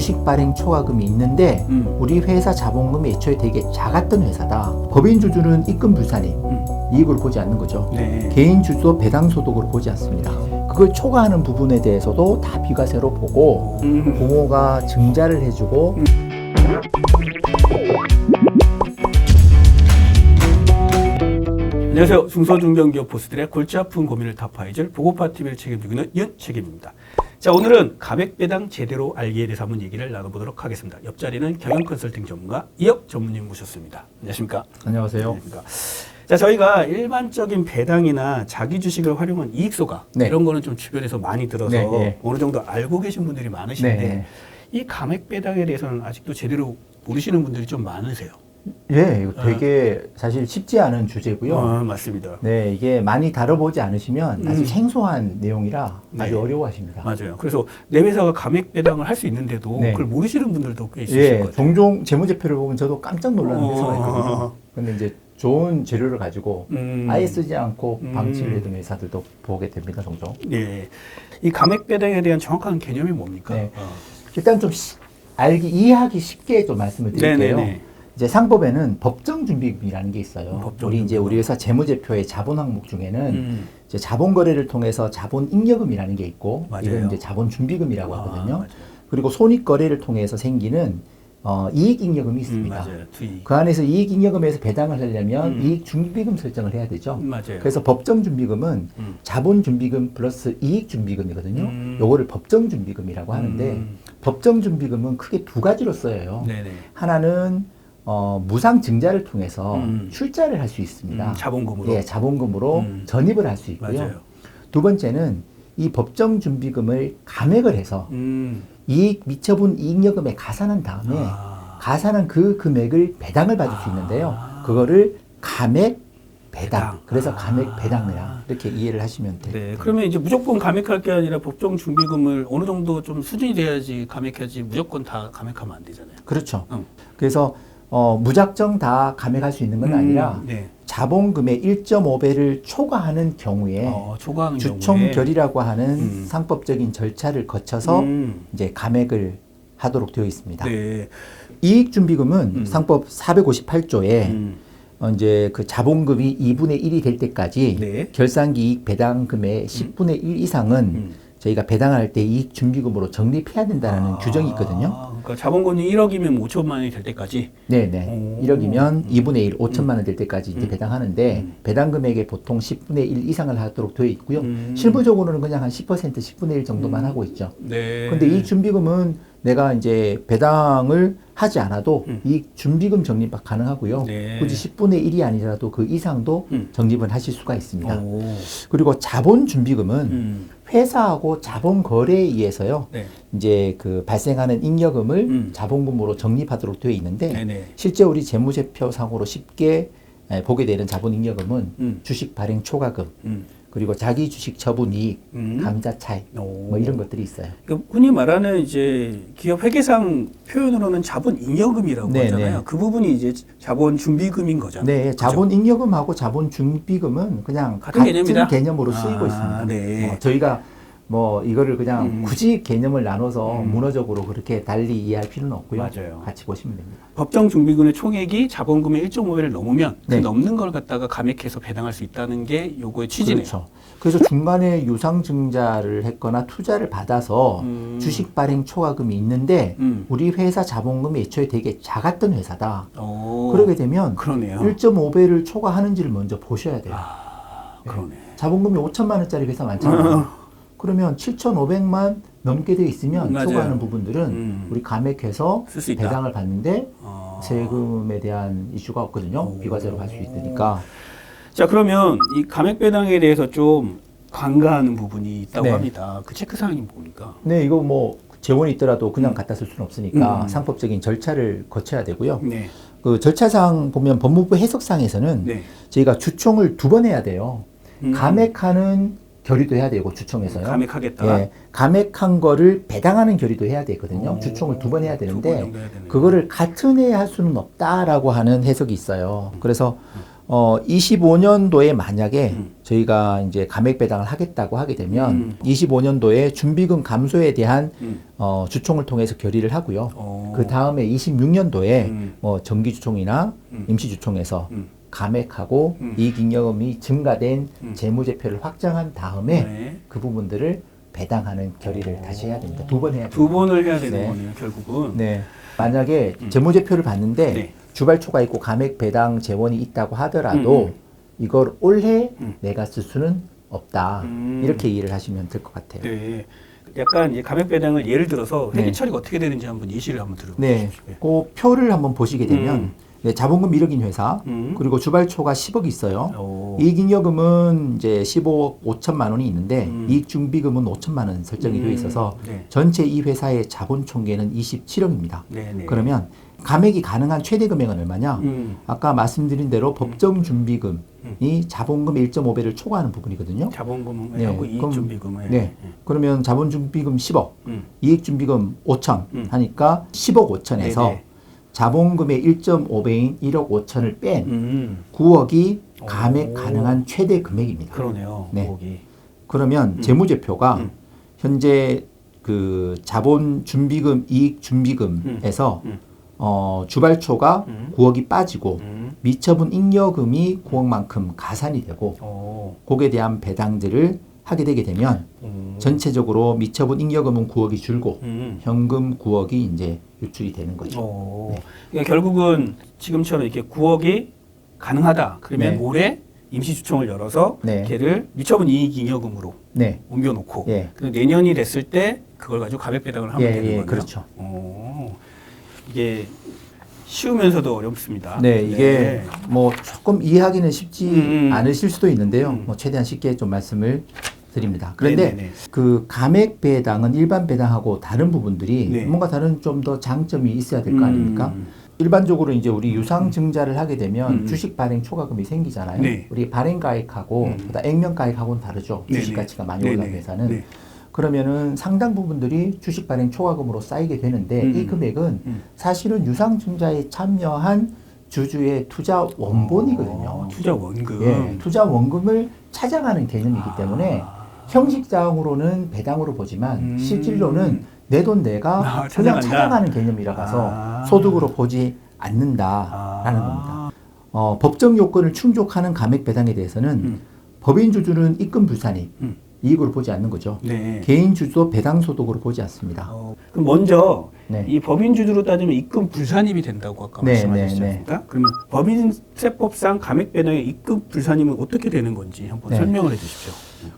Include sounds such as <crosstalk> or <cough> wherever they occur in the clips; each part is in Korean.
주식 발행 초과금이 있는데 음. 우리 회사 자본금이 애초에 되게 작았던 회사다. 법인 주주는 입금 불산임 음. 이익으로 보지 않는 거죠. 네. 개인 주주도 배당 소득으로 보지 않습니다. 그걸 초과하는 부분에 대해서도 다 비과세로 보고 음. 공모가 증자를 해주고 안녕하세요. 중소중견기업 보스들의 골치 아픈 고민을 타파해줄 보고파 TV를 책임지고 있는 윤책임입니다. 자, 오늘은 가액 배당 제대로 알기에 대해서 한번 얘기를 나눠보도록 하겠습니다. 옆자리는 경영 컨설팅 전문가 이혁 전무님 모셨습니다. 안녕하십니까? 안녕하세요. 안녕하십니까? 자, 저희가 일반적인 배당이나 자기 주식을 활용한 이익소가 네. 이런 거는 좀 주변에서 많이 들어서 네, 네. 어느 정도 알고 계신 분들이 많으신데 네. 이 감액 배당에 대해서는 아직도 제대로 모르시는 분들이 좀 많으세요. 예, 이거 되게 사실 쉽지 않은 주제고요. 어, 맞습니다. 네, 이게 많이 다뤄보지 않으시면 아주 음. 생소한 내용이라 네. 아주 어려워하십니다. 맞아요. 그래서 내 회사가 감액 배당을 할 수 있는데도 네. 그걸 모르시는 분들도 꽤 있으실 예, 거예요. 종종 재무제표를 보면 저도 깜짝 놀라는 어. 회사가 있거든요. 근데 이제 좋은 재료를 가지고 음. 아예 쓰지 않고 음. 방치를 해둔 회사들도 보게 됩니다, 종종. 네. 이 감액 배당에 대한 정확한 개념이 뭡니까? 네. 어. 일단 좀 시- 알기 이해하기 쉽게 좀 말씀을 드릴게요. 네네네. 이제 상법에는 법정 준비금이라는 게 있어요. 법정 우리 이제. 우리 회사 재무제표의 자본 항목 중에는 음. 이제 자본 거래를 통해서 자본 잉여금이라는 게 있고 맞아요. 이건 이제 자본 준비금이라고 아, 하거든요. 맞아요. 그리고 손익 거래를 통해서 생기는 어, 이익 잉여금이 음, 있습니다. 맞아요. 투이. 그 안에서 이익 잉여금에서 배당을 하려면 음. 이익 준비금 설정을 해야 되죠. 음, 맞아요. 그래서 법정 준비금은 음. 자본 준비금 플러스 이익 준비금이거든요. 음. 요거를 법정 준비금이라고 하는데 음. 법정 준비금은 크게 두 가지로 쓰여요. 네네. 하나는 어, 무상 증자를 통해서 음. 출자를 할 수 있습니다. 음, 자본금으로. 예, 자본금으로 음. 전입을 할 수 있고요. 맞아요. 두 번째는 이 법정 준비금을 감액을 해서 음. 이익 미처분 이익여금에 가산한 다음에 아. 가산한 그 금액을 배당을 받을 수 있는데요. 아. 그거를 감액 배당. 배당. 그래서 아. 감액 배당이라 이렇게 이해를 하시면 돼요. 네. 그러면 이제 무조건 감액할 게 아니라 법정 준비금을 어느 정도 좀 수준이 돼야지 감액하지 무조건 다 감액하면 안 되잖아요. 그렇죠. 응. 그래서 어, 무작정 다 감액할 수 있는 건 음, 아니라 네. 자본금의 1.5배를 초과하는 경우에 어, 초과하는 경우에. 주총결의라고 하는 음. 상법적인 절차를 거쳐서 음. 이제 감액을 하도록 되어 있습니다. 네. 이익준비금은 음. 상법 458조에 음. 어, 이제 그 자본금이 2분의 1이 될 때까지 네. 결산기익 배당금의 10분의 1 이상은 음. 저희가 배당할 때 이익준비금으로 적립해야 된다는 아, 규정이 있거든요. 그러니까 자본금이 1억이면 5천만 원이 될 때까지. 네네. 오. 1억이면 2분의 1, 5천만 원 될 때까지 이제 음. 배당하는데 음. 배당 금액의 보통 10분의 1 이상을 하도록 되어 있고요. 음. 실무적으로는 그냥 한 10%, 10분의 1 정도만 음. 하고 있죠. 네. 근데 이 준비금은 내가 이제 배당을 하지 않아도 음. 이 준비금 적립 가능하고요. 네. 굳이 10분의 1이 아니라도 그 이상도 음. 적립을 하실 수가 있습니다. 오. 그리고 자본 준비금은 음. 회사하고 자본 거래에 의해서요. 네. 이제 그 발생하는 잉여금을 음. 자본금으로 적립하도록 되어 있는데 네네. 실제 우리 재무제표상으로 쉽게 에, 보게 되는 자본 잉여금은 음. 주식 발행 초과금 음. 그리고 자기 주식 처분 이익, 음. 감자 차익 오. 뭐 이런 것들이 있어요. 그러니까 흔히 말하는 이제 기업 회계상 표현으로는 자본 잉여금이라고 네, 하잖아요. 네. 그 부분이 이제 자본 준비금인 거잖아요. 네, 자본 잉여금하고 자본 준비금은 그냥 같은 같은? 개념으로 쓰이고 아, 있습니다. 네. 어, 저희가 뭐 이거를 그냥 음. 굳이 개념을 나눠서 음. 문어적으로 그렇게 달리 이해할 필요는 없고요. 맞아요. 같이 보시면 됩니다. 법정 준비금의 총액이 자본금의 1.5배를 넘으면 그 네. 넘는 걸 갖다가 감액해서 배당할 수 있다는 게 요거의 취지네요. 그렇죠. 그래서 중간에 유상증자를 했거나 투자를 받아서 음. 주식 발행 초과금이 있는데 음. 우리 회사 자본금이 애초에 되게 작았던 회사다. 오. 그러게 되면 그러네요. 1.5배를 초과하는지를 먼저 보셔야 돼요. 아, 그러네. 자본금이 5천만 원짜리 회사 많잖아요. 그러면 7,500만 넘게 돼 있으면 맞아요. 초과하는 부분들은 음. 우리 감액해서. 배당을 받는데 어. 세금에 대한 이슈가 없거든요. 오. 비과세로 갈 수 있으니까. 자 그러면 이 감액 배당에 대해서 좀 간과하는 부분이 있다고 네. 합니다. 그 체크 사항이 뭡니까? 네, 이거 뭐 재원이 있더라도 그냥 음. 갖다 쓸 수는 없으니까 음. 상법적인 절차를 거쳐야 되고요. 네. 그 절차상 보면 법무부 해석상에서는 네. 저희가 주총을 두 번 해야 돼요. 음. 감액하는 결의도 해야 되고 주총에서요. 감액하겠다. 예, 감액한 거를 배당하는 결의도 해야 되거든요. 오. 주총을 두 번 해야 되는데 정도 해야 되네요. 그거를 같은 해에 할 수는 없다라고 하는 해석이 있어요. 그래서 어 25년도에 만약에 음. 저희가 이제 감액 배당을 하겠다고 하게 되면 음. 25년도에 준비금 감소에 대한 음. 어 주총을 통해서 결의를 하고요. 어. 그 다음에 26년도에 음. 뭐 정기 주총이나 음. 임시 주총에서 음. 감액하고 음. 이익잉여금이 증가된 음. 재무제표를 확정한 다음에 네. 그 부분들을 배당하는 결의를 다시 해야 됩니다. 두 번 해야 두 됩니다. 번을 해야 되는 네. 거네요, 결국은. 네. 만약에 재무제표를 봤는데 네. 주발초가 있고 감액 배당 재원이 있다고 하더라도 음, 음. 이걸 올해 음. 내가 쓸 수는 없다. 음. 이렇게 이해를 하시면 될 것 같아요. 네. 약간 이제 감액 배당을 예를 들어서 회계 네. 처리가 어떻게 되는지 한번 예시를 한번 들어보십시오. 네. 예. 그 표를 한번 보시게 되면 음. 네, 자본금 1억인 회사 음. 그리고 주발초가 10억이 있어요. 오. 이익잉여금은 이제 15억 5천만 원이 있는데 음. 이익준비금은 5천만 원 설정이 되어 있어서 네. 전체 이 회사의 자본 총계는 27억입니다. 네, 네. 그러면 감액이 가능한 최대 금액은 얼마냐? 음. 아까 말씀드린 대로 법정 준비금이 자본금 1.5배를 초과하는 부분이거든요. 자본금하고 네, 이익 그럼- 준비금을 네. 그러면 자본 준비금 10억, 음. 이익 준비금 5천 음. 하니까 10억 5천에서 네 네. 자본금의 1.5배인 1억 5천을 뺀 음. 9억이 감액 오. 가능한 최대 금액입니다. 그러네요. 네. 거기. 그러면 음. 재무제표가 음. 현재 그 자본 준비금 이익 준비금에서 음. 어, 주발초가 음. 9억이 빠지고 음. 미처분 잉여금이 9억만큼 가산이 되고 오. 거기에 대한 배당들을 하게 되게 되면 음. 전체적으로 미처분 잉여금은 9억이 줄고 음. 현금 9억이 이제 유출이 되는 거죠. 오. 그러니까 결국은 지금처럼 이렇게 9억이 가능하다. 그러면 네. 올해 임시주총을 열어서 네. 걔를 미처분 이익잉여금으로 네. 옮겨놓고 예. 그리고 내년이 됐을 때 그걸 가지고 가액 배당을 하면 예, 되는 예, 거네요. 그렇죠. 오. 이게 쉬우면서도 어렵습니다. 네, 이게 뭐 조금 이해하기는 쉽지 음. 않으실 수도 있는데요. 음. 뭐 최대한 쉽게 좀 말씀을 드립니다. 그런데 네네네. 그 감액 배당은 일반 배당하고 다른 부분들이 네. 뭔가 다른 좀 더 장점이 있어야 될 거 아닙니까? 음. 일반적으로 이제 우리 유상 증자를 하게 되면 음. 주식 발행 초과금이 생기잖아요. 네. 우리 발행 가액하고 음. 액면 가액하고는 다르죠. 네네. 주식 가치가 많이 네네. 올라간 회사는 네. 그러면은 상당 부분들이 주식 발행 초과금으로 쌓이게 되는데 음. 이 금액은 음. 사실은 유상 증자에 참여한 주주의 투자 원본이거든요. 어, 투자 원금. 예, 투자 원금을 찾아가는 개념이기 아. 때문에 형식상으로는 배당으로 보지만 음. 실질로는 내 돈 내가 아, 그냥 찾아간다. 찾아가는 개념이라서 아. 소득으로 보지 않는다라는 아. 겁니다. 어, 법정 요건을 충족하는 감액 배당에 대해서는 음. 법인 주주는 입금 불산입 음. 이익으로 보지 않는 거죠. 네. 개인 주주도 배당 소득으로 보지 않습니다. 어, 그럼 먼저 네. 이 법인 주주로 따지면 입금 불산입이 된다고 아까 네, 말씀하셨지 네, 네. 않습니까? 그러면 법인세법상 감액 배당의 입금 불산임은 어떻게 되는 건지 한번 네. 설명을 해주십시오.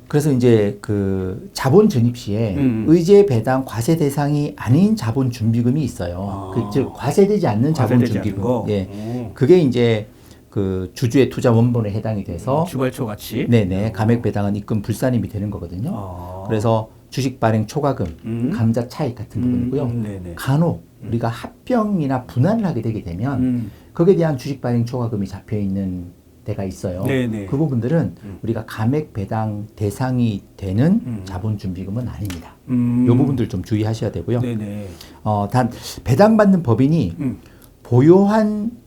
그래서 이제 그 자본 전입 시에 음. 의제 배당 과세 대상이 아닌 자본 준비금이 있어요. 아. 그, 즉 과세되지 않는 자본 과세되지 않는 준비금. 거. 예. 오. 그게 이제 그 주주의 투자 원본에 해당이 돼서 주발초 같이. 네네 감액 배당은 입금 불산임이 되는 거거든요. 아. 그래서 주식 발행 초과금, 음. 감자 차익 같은 부분이고요. 음. 간혹 우리가 합병이나 분할을 하게 되게 되면 음. 거기에 대한 주식 발행 초과금이 잡혀 있는 데가 있어요. 네네. 그 부분들은 음. 우리가 감액 배당 대상이 되는 음. 자본 준비금은 아닙니다. 음. 이 부분들 좀 주의하셔야 되고요. 네네. 어, 단 배당받는 법인이 음. 보유한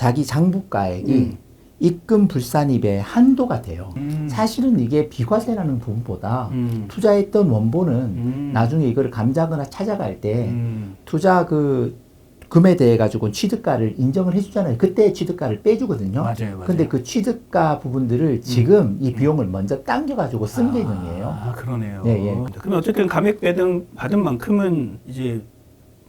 자기 장부가액이 음. 입금 불산입의 한도가 돼요. 음. 사실은 이게 비과세라는 부분보다 음. 투자했던 원본은 음. 나중에 이걸 감자거나 찾아갈 때 음. 투자 그 금에 대해 가지고 취득가를 인정을 해주잖아요. 그때 취득가를 빼주거든요. 맞아요, 맞아요. 근데 그 취득가 부분들을 지금 이 비용을 먼저 당겨가지고 쓴 개념이에요. 아, 그러네요. 예, 예. 그러면 어쨌든 감액 배당 받은 만큼은 이제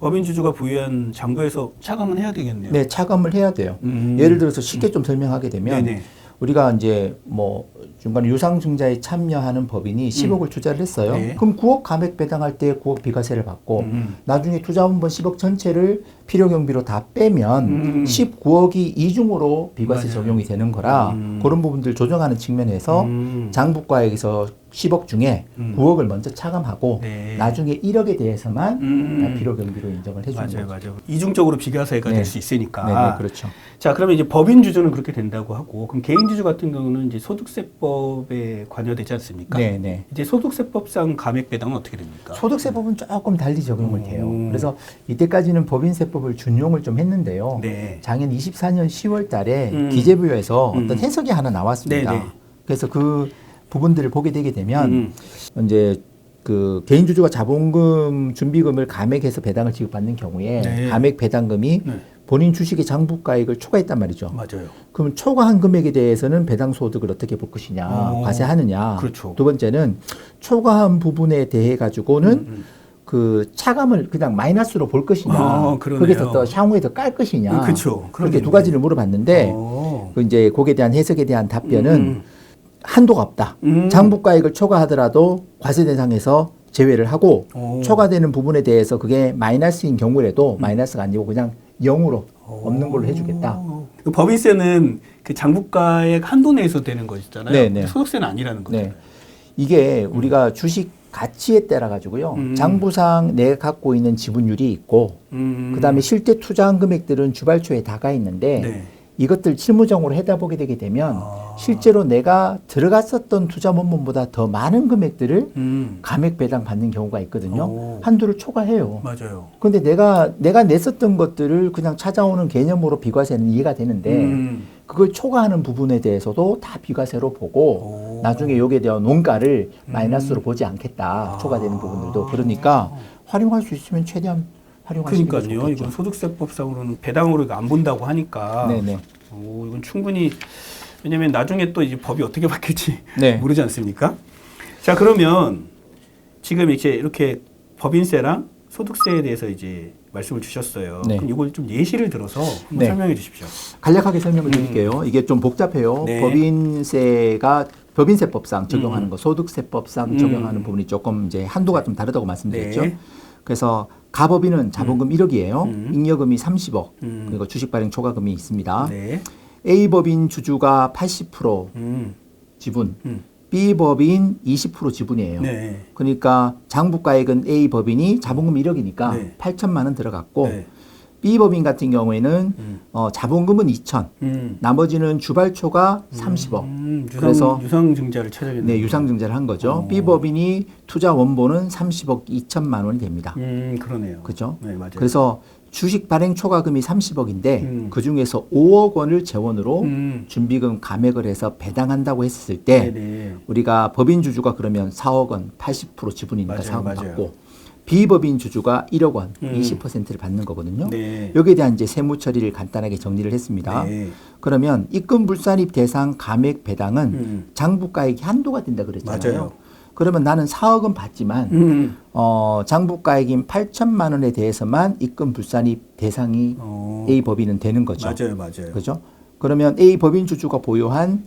법인 주주가 부여한 장부에서 차감은 해야 되겠네요. 네, 차감을 해야 돼요. 음. 예를 들어서 쉽게 좀 설명하게 되면 네네. 우리가 이제 뭐 중간에 유상증자에 참여하는 법인이 10억을 투자를 했어요. 음. 네. 그럼 9억 감액 배당할 때 9억 비과세를 받고 음. 나중에 투자 원본 10억 전체를 필요 경비로 다 빼면 음. 19억이 이중으로 비과세 맞아요. 적용이 되는 거라 음. 그런 부분들 조정하는 측면에서 음. 장부가액에서 10억 중에 음. 9억을 먼저 차감하고 네. 나중에 1억에 대해서만 음. 필요 경비로 인정을 해주는 맞아요, 거죠. 맞아요. 이중적으로 비과세가 네. 될수 있으니까. 네, 네, 그렇죠. 자, 그러면 이제 법인 주주는 그렇게 된다고 하고, 그럼 개인 주주 같은 경우는 이제 소득세 법에 관여되지 않습니까? 네, 네. 이제 소득세법상 감액 배당은 어떻게 됩니까? 소득세법은 조금 달리 적용을 돼요. 음. 그래서 이때까지는 법인세법 가맹법을 준용을 좀 했는데요. 네. 작년 24년 10월 달에 음. 기재부에서 음. 어떤 해석이 하나 나왔습니다. 네, 네. 그래서 그 부분들을 보게 되게 되면 음. 이제 그 개인 주주가 자본금 준비금을 감액해서 배당을 지급받는 경우에 네. 감액 배당금이 네. 본인 주식의 장부가액을 초과했단 말이죠. 맞아요. 그럼 초과한 금액에 대해서는 배당 소득을 어떻게 볼 것이냐, 오. 과세하느냐. 그렇죠. 두 번째는 초과한 부분에 대해 가지고는 음. 그 차감을 그냥 마이너스로 볼 것이냐, 어, 그러네요. 거기서 또 향후에 더 깔 것이냐. 음, 그쵸. 그렇게 두. 가지를 물어봤는데 어. 그 이제 거기에 대한 해석에 대한 답변은 음. 한도가 없다. 음. 장부가액을 초과하더라도 과세 대상에서 제외를 하고 오. 초과되는 부분에 대해서 그게 마이너스인 경우에도 마이너스가 아니고 그냥 0으로 없는 걸로 해주겠다. 오. 그 법인세는 그 장부가액 한도 내에서 되는 것이잖아요. 네, 네. 소득세는 아니라는 거죠. 네. 이게 우리가 주식 가치에 따라 가지고요. 음. 장부상 내가 갖고 있는 지분율이 있고 음. 그 다음에 실제 투자한 금액들은 주발초에 다가 있는데 네. 이것들 실무적으로 해다보게 되게 되면 아. 실제로 내가 들어갔었던 투자 원문보다 더 많은 금액들을 음. 감액 배당 받는 경우가 있거든요. 오. 한도를 초과해요. 맞아요. 근데 내가 내가 냈었던 것들을 그냥 찾아오는 개념으로 비과세는 이해가 되는데 음. 그걸 초과하는 부분에 대해서도 다 비과세로 보고 오. 나중에 여기에 대한 원가를 음. 마이너스로 보지 않겠다. 아. 초과되는 부분들도 그러니까 활용할 수 있으면 최대한 활용하시는 게 그러니까요. 좋겠죠. 이건 소득세법상으로는 배당으로 안 본다고 하니까. 네네. 오, 이건 충분히 왜냐면 나중에 또 이제 법이 어떻게 바뀔지 <laughs> 네. 모르지 않습니까? 자, 그러면 지금 이렇게 이렇게 법인세랑 소득세에 대해서 이제 말씀을 주셨어요. 네. 그럼 이걸 좀 예시를 들어서 네. 설명해 주십시오. 간략하게 설명을 드릴게요. 이게 좀 복잡해요. 음. 네. 법인세가 법인세법상 적용하는 음. 거, 소득세법상 음. 적용하는 부분이 조금 이제 한도가 좀 다르다고 말씀드렸죠. 네. 그래서 가법인은 자본금 1억이에요. 음. 잉여금이 30억. 음. 그리고 주식 발행 초과금이 있습니다. 네. A 법인 주주가 80% 음. 지분, 음. B 법인 20% 지분이에요. 네. 그러니까 장부가액은 A 법인이 자본금 1억이니까 네. 8천만 원 들어갔고 네. B 법인 같은 경우에는 음. 어, 자본금은 2천, 음. 나머지는 주발초가 30억. 음, 유상, 그래서 유상 증자를 찾아야겠네요. 네, 유상증자를 한 거죠. 어. B 법인이 투자 원본은 30억 2천만 원이 됩니다. 음, 그러네요. 그죠? 네, 맞아요. 그래서 주식 발행 초과금이 30억인데 음. 그 중에서 5억 원을 재원으로 음. 준비금 감액을 해서 배당한다고 했을 때 네네. 우리가 법인 주주가 그러면 4억 원 80% 지분이니까 맞아요, 4억 원 맞아요. 받고 비법인 주주가 1억 원 음. 20%를 받는 거거든요. 네. 여기에 대한 이제 세무 처리를 간단하게 정리를 했습니다. 네. 그러면 입금 불산입 대상 감액 배당은 음. 장부가액이 한도가 된다 그랬잖아요. 맞아요. 그러면 나는 4억은 받지만 음. 어, 장부가액인 8천만 원에 대해서만 입금 불산입 대상이 어. A 법인은 되는 거죠. 맞아요, 맞아요. 그죠? 그러면 A 법인 주주가 보유한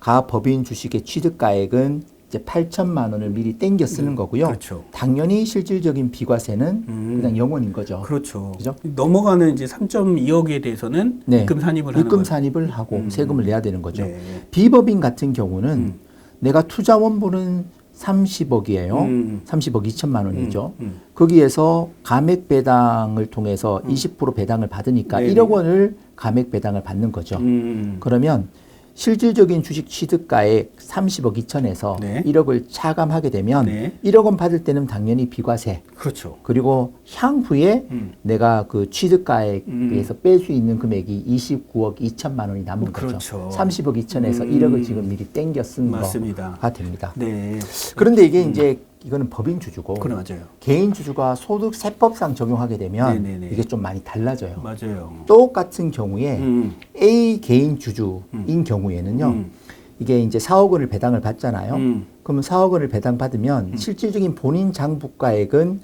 가 법인 주식의 취득가액은 이제 8천만 원을 미리 땡겨 쓰는 거고요. 그렇죠. 당연히 실질적인 비과세는 음. 그냥 영원인 거죠. 그렇죠. 그죠? 넘어가는 이제 3.2억에 대해서는 네. 입금 산입을 하는 입금 거예요. 산입을 하고 음. 세금을 내야 되는 거죠. 네. 비법인 같은 경우는 음. 내가 투자 원본은 30억이에요. 음. 30억 2천만 원이죠. 음, 음. 거기에서 감액 배당을 통해서 20% 배당을 받으니까 네네. 1억 원을 감액 배당을 받는 거죠. 음. 그러면 실질적인 주식 취득가액 30억 2천에서 네. 1억을 차감하게 되면 네. 1억 원 받을 때는 당연히 비과세 그렇죠. 그리고 향후에 음. 내가 그 취득가액에서 음. 뺄수 있는 금액이 29억 2천만 원이 남은 그렇죠. 거죠. 30억 2천에서 음. 1억을 지금 미리 땡겨 쓴 맞습니다. 거가 됩니다. 네. 그런데 이게 이제 이거는 법인 주주고 그래 맞아요. 개인 주주가 소득 세법상 적용하게 되면 네네네. 이게 좀 많이 달라져요. 맞아요. 똑같은 경우에 음. A 개인 주주인 경우에는요. 음. 이게 이제 4억 원을 배당을 받잖아요. 음. 그러면 4억 원을 배당 받으면 실질적인 본인 장부가액은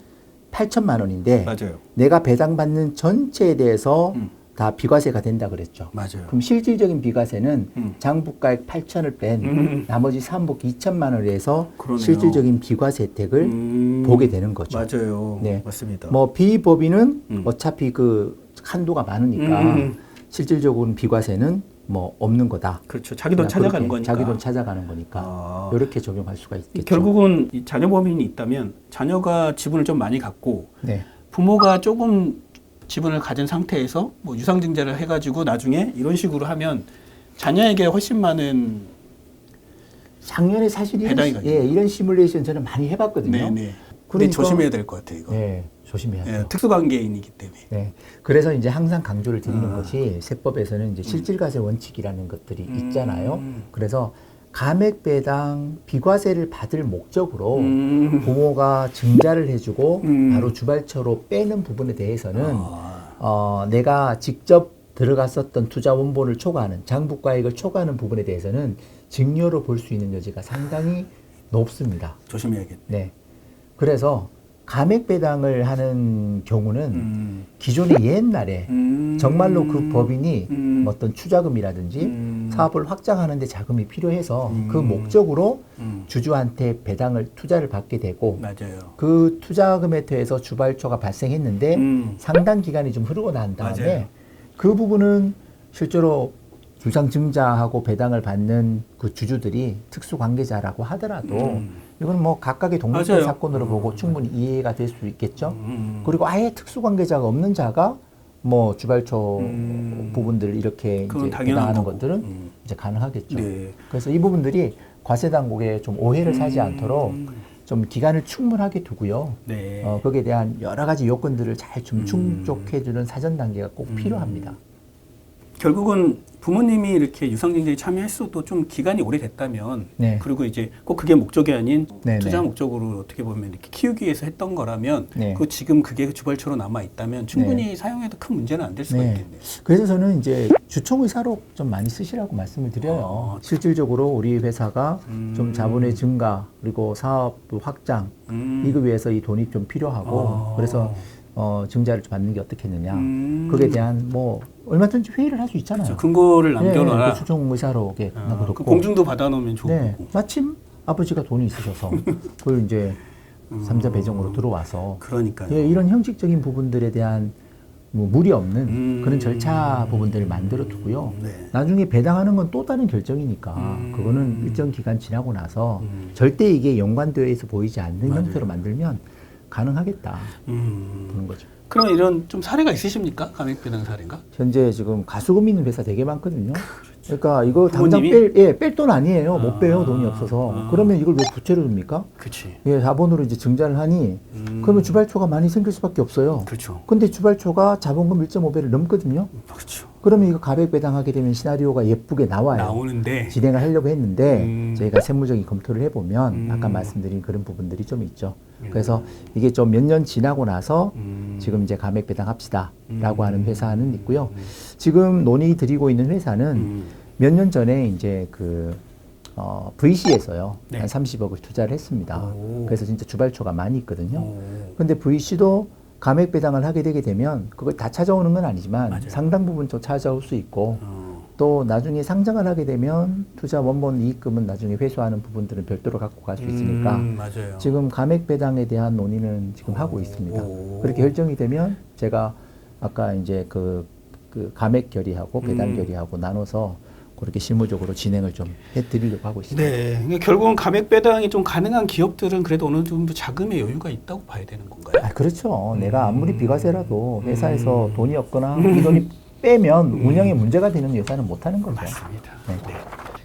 8천만 원인데 맞아요. 내가 배당받는 전체에 대해서 음. 다 비과세가 된다 그랬죠. 맞아요. 그럼 실질적인 비과세는 음. 장부가액 8천을 뺀 음. 나머지 3억 2천만 원을 해서 그러네요. 실질적인 비과세 혜택을 음. 보게 되는 거죠. 맞아요. 네. 맞습니다. 뭐 비법인은 음. 어차피 그 한도가 많으니까 음. 실질적으로는 비과세는 뭐 없는 거다. 그렇죠. 자기 돈 찾아가는 거니까. 자기 돈 찾아가는 거니까 아. 이렇게 적용할 수가 있겠죠. 결국은 이 자녀 범인이 있다면 자녀가 지분을 좀 많이 갖고 네. 부모가 조금 지분을 가진 상태에서 뭐 유상증자를 해가지고 나중에 이런 식으로 하면 자녀에게 훨씬 많은 작년에 사실 이런, 배당이 시- 가죠. 예, 이런 시뮬레이션 저는 많이 해봤거든요. 네 네. 근데 그러니까- 조심해야 될 것 같아요 이거. 네. 조심해야 돼요. 예, 특수관계인이기 때문에. 네. 그래서 이제 항상 강조를 드리는 아. 것이 세법에서는 이제 실질과세 원칙이라는 것들이 음. 있잖아요. 그래서 감액 배당 비과세를 받을 목적으로 음. 부모가 증자를 해주고 음. 바로 주발처로 빼는 부분에 대해서는 아. 어, 내가 직접 들어갔었던 투자 원본을 초과하는 장부가액을 초과하는 부분에 대해서는 증여로 볼 수 있는 여지가 상당히 높습니다. 조심해야겠네. 네. 그래서 감액 배당을 하는 경우는 음. 기존의 옛날에 음. 정말로 그 법인이 음. 어떤 투자금이라든지 음. 사업을 확장하는 데 자금이 필요해서 음. 그 목적으로 음. 주주한테 배당을 투자를 받게 되고 맞아요. 그 투자금에 대해서 주발초가 발생했는데 음. 상당 기간이 좀 흐르고 난 다음에 맞아요. 그 부분은 실제로 유상 증자하고 배당을 받는 그 주주들이 특수 관계자라고 하더라도 음. 이건 뭐 각각의 독립된. 사건으로 음. 보고 충분히 이해가 될 수 있겠죠. 음. 그리고 아예 특수 관계자가 없는 자가 뭐 주발초 음. 부분들을 이렇게 이제 배당하는. 것들은 음. 이제 가능하겠죠. 네. 그래서 이 부분들이 과세 당국에 좀 오해를 사지 음. 않도록 좀 기간을 충분하게 두고요. 네. 어, 거기에 대한 여러 가지 요건들을 잘좀 음. 충족해주는 사전 단계가 꼭 음. 필요합니다. 결국은 부모님이 이렇게 유상증자에 참여했어도 좀 기간이 오래됐다면 네. 그리고 이제 꼭 그게 목적이 아닌 네, 투자 네. 목적으로 어떻게 보면 이렇게 키우기 위해서 했던 거라면 네. 그 지금 그게 주발처로 남아 있다면 충분히 사용해도 큰 문제는 안 될 수가 네. 있겠네요. 그래서 저는 이제 주총 의사로 좀 많이 쓰시라고 말씀을 드려요. 아, 실질적으로 우리 회사가 음. 좀 자본의 증가 그리고 사업 확장 음. 이거 위해서 이 돈이 좀 필요하고 아. 그래서 어, 증자를 좀 받는 게 어떻겠느냐. 음. 그에 대한 뭐 얼마든지 회의를 할 수 있잖아요. 그렇죠. 근거를 남겨놔라. 네, 그 주총 의사로 이렇게 아, 남겨놓고. 그 공증도 받아놓으면 좋은 네. 마침 아버지가 돈이 있으셔서 <laughs> 그걸 이제 삼자 배정으로 들어와서 그러니까요. 예, 이런 형식적인 부분들에 대한 뭐 무리 없는 음. 그런 절차 부분들을 만들어 두고요. 네. 나중에 배당하는 건 또 다른 결정이니까 음. 그거는 일정 기간 지나고 나서 음. 절대 이게 연관되어 있어 보이지 않는 맞아요. 형태로 만들면 가능하겠다 음. 보는 거죠. 그럼 이런 좀 사례가 있으십니까? 감액배당 사례가? 현재 지금 가수금 있는 회사 되게 많거든요. 그러니까 이거 당장? 뺄, 예, 뺄 돈 아니에요. 못 아. 빼요. 돈이 없어서. 아. 그러면 이걸 왜 부채로 줍니까? 그렇지. 예, 자본으로 이제 증자를 하니 음. 그러면 주발초가 많이 생길 수밖에 없어요. 그렇죠. 근데 주발초가 자본금 1.5배를 넘거든요. 그렇죠. 그러면 이거 가백 배당하게 되면 시나리오가 예쁘게 나와요. 나오는데 진행을 하려고 했는데 음. 저희가 세무적인 검토를 해보면 음. 아까 말씀드린 그런 부분들이 좀 있죠. 음. 그래서 이게 좀 몇 년 지나고 나서 음. 지금 이제 감액 배당 합시다라고 음. 하는 회사는 있고요. 지금 논의 드리고 있는 회사는 음. 몇년 전에 이제 그 어, VC에서요 네. 한 30억을 투자를 했습니다. 오. 그래서 진짜 주발초가 많이 있거든요. 오. 근데 VC도 감액 배당을 하게 되게 되면 그걸 다 찾아오는 건 아니지만 맞아요. 상당 부분 좀 찾아올 수 있고 어. 또 나중에 상장을 하게 되면 투자 원본 이익금은 나중에 회수하는 부분들은 별도로 갖고 갈 수 있으니까 음, 맞아요. 지금 감액 배당에 대한 논의는 지금 하고 있습니다. 오. 그렇게 결정이 되면 제가 아까 이제 그, 그 감액 결의하고 배당 음. 결의하고 나눠서 그렇게 실무적으로 진행을 좀 해드리려고 하고 있습니다. 네, 그러니까 결국은 감액 배당이 좀 가능한 기업들은 그래도 어느 정도 자금의 여유가 있다고 봐야 되는 건가요? 아, 그렇죠. 내가 음. 아무리 비과세라도 회사에서 음. 돈이 없거나 이 돈이 빼면 운영에 문제가 되는 회사는 못 하는 거죠. 맞습니다. 네. 네.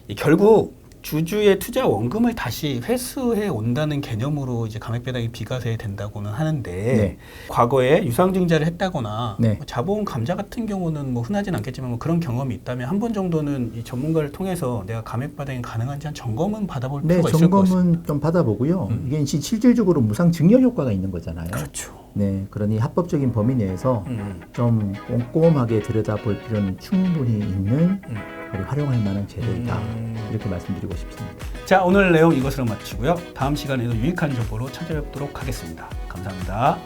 이 결국 주주의 투자 원금을 다시 회수해 온다는 개념으로 이제 감액 배당이 비과세 된다고는 하는데 네. 과거에 유상증자를 했다거나 네. 뭐 자본 감자 같은 경우는 뭐 흔하진 않겠지만 뭐 그런 경험이 있다면 한 번 정도는 이 전문가를 통해서 내가 감액 배당이 가능한지 한 점검은 받아볼 네, 필요가 있을 것 같습니다. 점검은 좀 받아보고요. 음. 이게 시- 실질적으로 무상 증여 효과가 있는 거잖아요. 그렇죠. 네, 그러니 합법적인 범위 내에서 음. 좀 꼼꼼하게 들여다볼 필요는 충분히 있는 음. 활용할 만한 재료이다 음. 이렇게 말씀드리고 싶습니다. 자 오늘 내용 이것으로 마치고요. 다음 시간에도 유익한 정보로 찾아뵙도록 하겠습니다. 감사합니다.